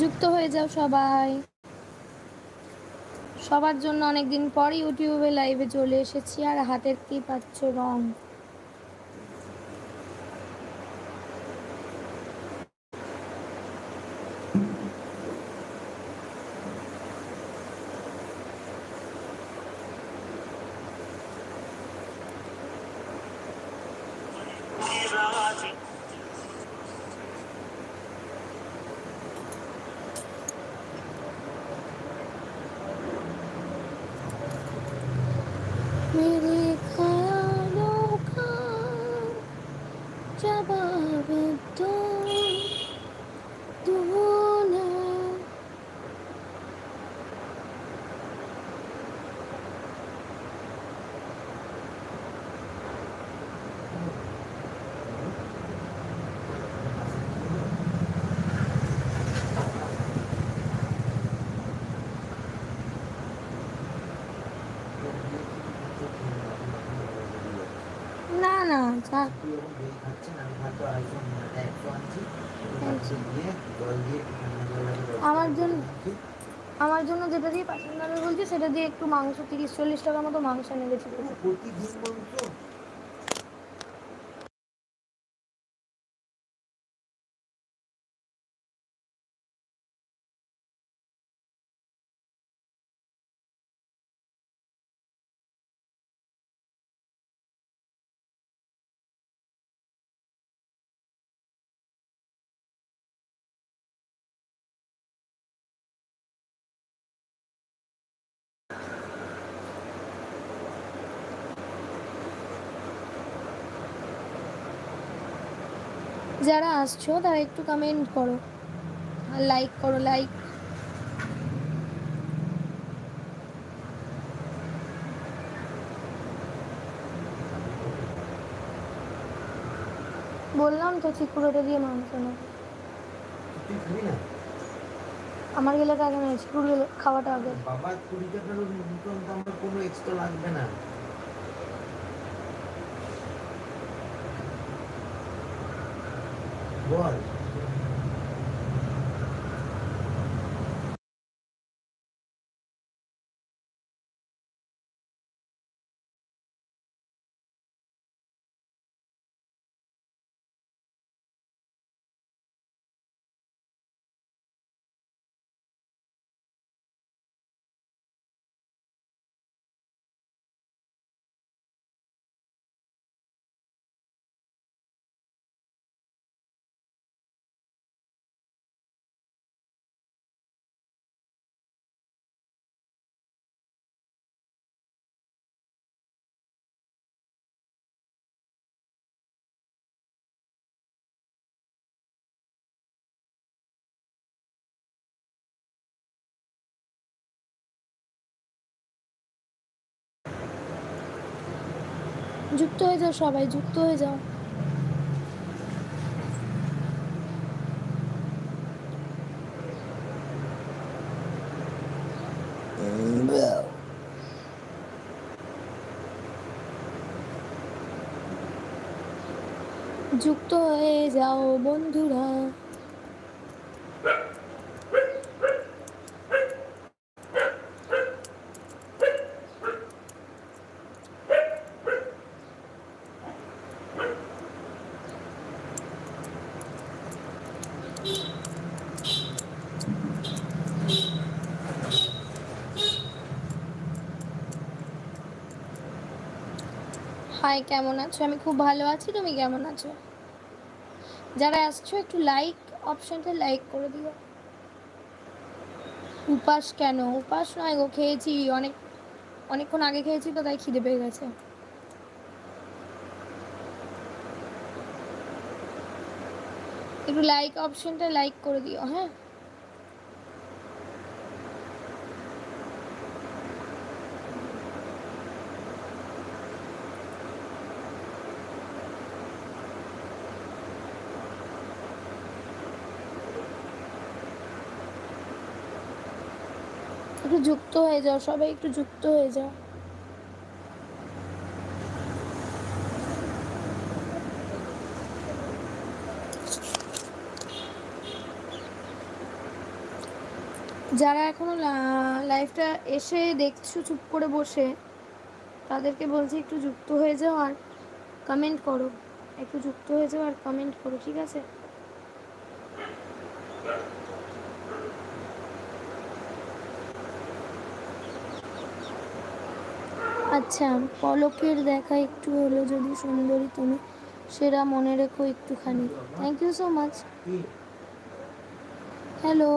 যুক্ত হয়ে যাও সবাই। সবার জন্য অনেকদিন পর ইউটিউবে লাইভে চলে এসেছি আর হাতের কি পাচ্ছ রং। না যাক আমার জন্য আমার জন্য যেটা দিয়ে দামে বলছি, সেটা দিয়ে একটু মাংস, তিরিশ, চল্লিশ টাকার মতো মাংস এনে গেছি যারা আসছো, তারা একটু কমেন্ট করো। আর লাইক করো লাইক বললাম তো চিকুড়োটা দিয়ে মাংস না না আমার গেলে তো আগে চিকুর খাওয়াটা আগে। বাবা কুড়ি টাকার কোনো এক্সট্রা লাগবে না। বল যুক্ত হয়ে যাও সবাই যুক্ত হয়ে যাও। যুক্ত হয়ে যাও বন্ধুরা। হাই, কেমন আছো? আমি খুব ভালো আছি, তুমি কেমন আছো? যারা আসছো, একটু লাইক অপশনটা লাইক করে দিও। উপাস কেন? উপাস নয় গো, খেয়েছি অনেক, অনেকক্ষণ আগে খেয়েছি তো, তাই খিদে পেয়ে গেছে। একটু লাইক অপশনটা লাইক করে দিও হ্যাঁ? একটু যুক্ত হয়ে যাও, সবাই একটু যুক্ত হয়ে যাও। যারা এখনও লাইফটা এসে দেখছ চুপ করে বসে, তাদেরকে বলছি একটু যুক্ত হয়ে যাও আর কমেন্ট করো। একটু যুক্ত হয়ে যাও আর কমেন্ট করো, ঠিক আছে? আচ্ছা পলকের দেখা একটু হলো যদি সুন্দরী তুমি, সেরা মনে রেখো একটুখানি। Thank you so much hello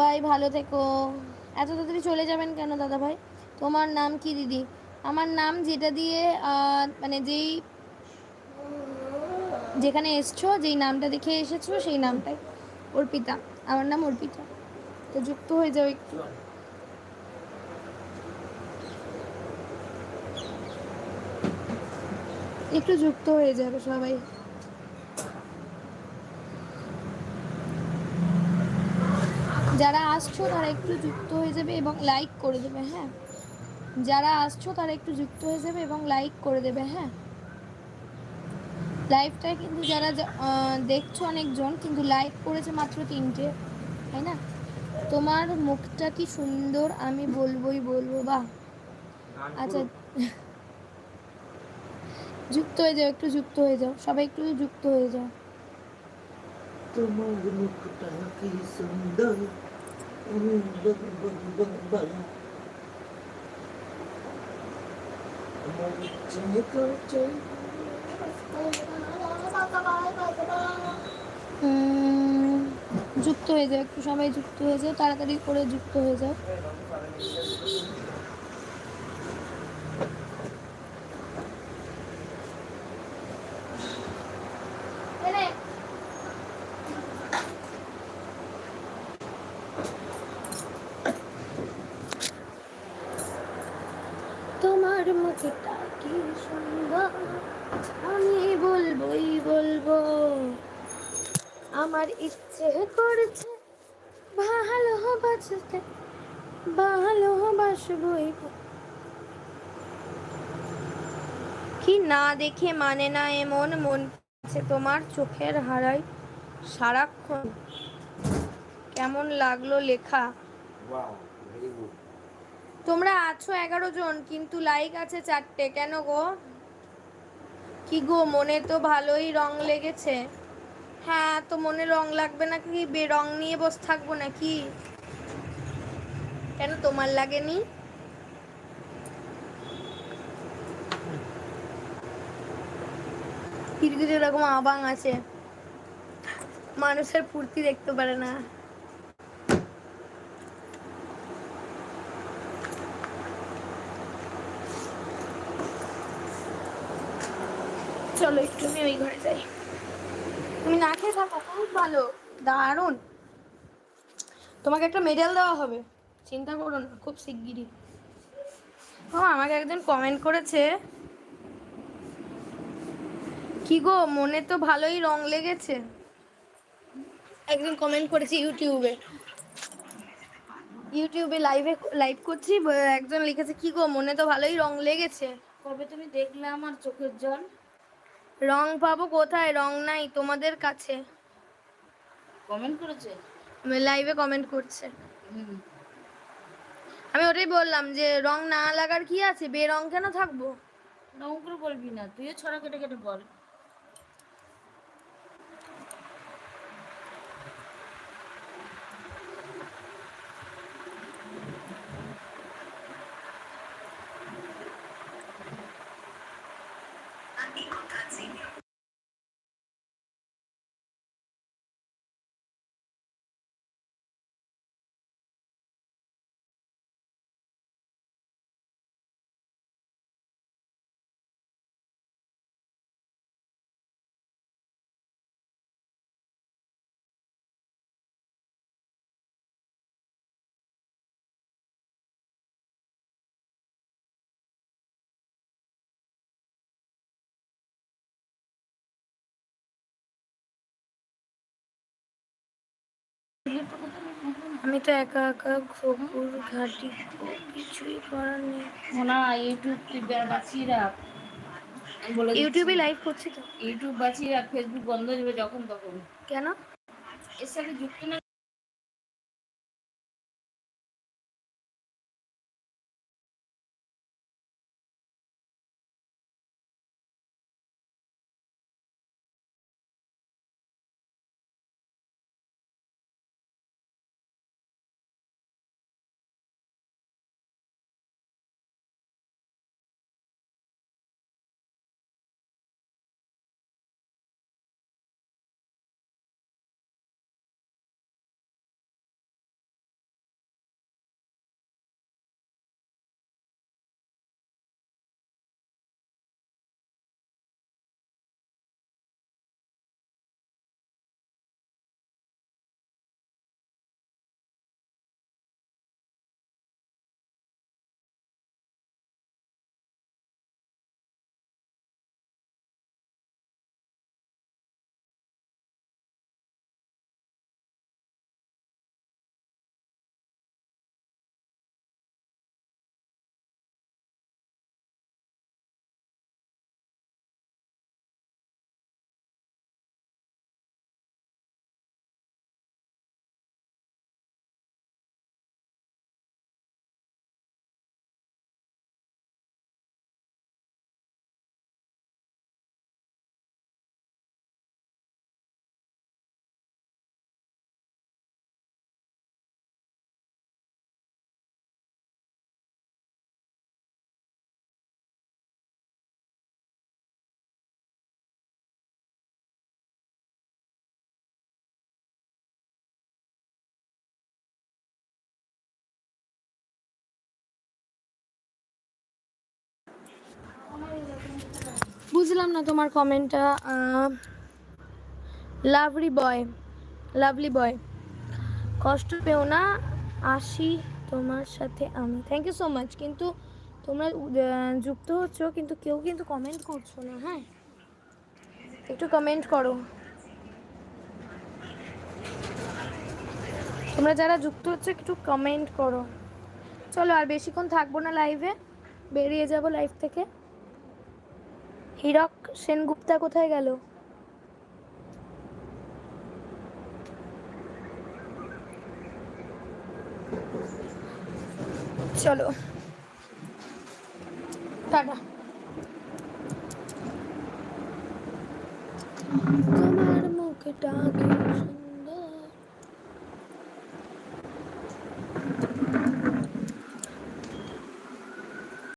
ভাই ভালো থেকো। এত তাড়াতাড়ি চলে যাবেন কেন দাদা ভাই তোমার নাম কি, দিদি? আমার নাম যেটা দিয়ে মানে যেই যেখানে এসছো, যেই নামটা দেখে এসেছ, সেই নামটাই। অর্পিতা আমার নাম অর্পিতা তো যুক্ত হয়ে যাও একটু। একটু যুক্ত হয়ে যাবে সবাই। যারা আসছো তারা একটু যুক্ত হয়ে যাবে এবং লাইক করে দেবে হ্যাঁ। যারা আসছো তারা একটু যুক্ত হয়ে যাবে এবং লাইক করে দেবে হ্যাঁ। লাইভটা কিন্তু যারা দেখছ অনেকজন কিন্তু লাইক করেছে মাত্র তিনটে, তাই না? তোমার মুখটা কি সুন্দর? আমি বলবোই বলব গান আচ্ছা। যুক্ত হয়ে যাও, একটু যুক্ত হয়ে যাও। সবাই একটু যুক্ত হয়ে যাও। তোমার মুখটা কি সুন্দর? যুক্ত হয়ে যায় একটু সবাই যুক্ত হয়ে যায় তাড়াতাড়ি করে যুক্ত হয়ে যাও তোমার মুখটা কি সুন্দর আমি বলবোই বলব আমার ইচ্ছে করছে ভালোবাসতে ভালোবাসবই কি না দেখে মানে না এমন মন আছে তোমার চোখের হারাই সারাক্ষণ। কেমন লাগল লেখা? তোমরা আছো এগারো জন কিন্তু লাইক আছে চারটে। কেন গো? কি গো মনে তো ভালোই রং লেগেছে। হ্যাঁ তো মনে রং লাগবে না কি? বে, রং নিয়ে বসে থাকব নাকি? কেন তোমার লাগেনি? কিরকির এরকম আবাং আছে। মানুষের ফুর্তি দেখতে পারে না। চলো একটু আমি ওই ঘরে যাই। তুমি না খেয়ে থাকো, খুব ভালো। দারুণ। তোমাকে একটা মেডেল দেওয়া হবে। চিন্তা করো না, খুব শিগগিরই। ও আমাকে একজন কমেন্ট করেছে। কি গো, মনে তো ভালোই রং লেগেছে। একজন কমেন্ট করেছে ইউটিউবে ইউটিউবে লাইভে লাইভ করছি, একজন লিখেছে, কি গো, মনে তো ভালোই রং লেগেছে। কবে তুমি দেখলে আমার চোখের জল? রং পাবো কোথায়? রং নাই তোমাদের কাছে? কমেন্ট করেছে? আমি লাইভে কমেন্ট করছে। আমি ওটাই বললাম যে রং না লাগার কি আছে? বে রং কেন থাকব? রং করে বলবি না তুইও ছড়া কেটে কেটে বল। see Senior. আমি তো একা একা খবর ঘাটি কিছুই করার নেই। মোনা ইউটিউব তুই বাঁচিয়ে রাখ। বলে ইউটিউবে লাইভ করছি তো। ইউটিউব বাঁচিয়ে রাখ ফেসবুক বন্ধ হয়ে যাবে যখন তখন। কেন? এর সাথে যুক্ত না বুঝলাম না তোমার কমেন্টটা লাভলি বয় লাভলি বয় কষ্ট পেও না, আসি তোমার সাথে আমি। থ্যাংক ইউ সো মাচ কিন্তু তোমরা যুক্ত হচ্ছ, কিন্তু কেউ কিন্তু কমেন্ট করছ না হ্যাঁ? একটু কমেন্ট করো। তোমরা যারা যুক্ত হচ্ছে, একটু কমেন্ট করো। চলো, আর বেশিক্ষণ থাকব না লাইভে বেরিয়ে যাব লাইভ থেকে। হীরক সেনগুপ্তা কোথায় গেল চলো টাটা তোমার মুখটা।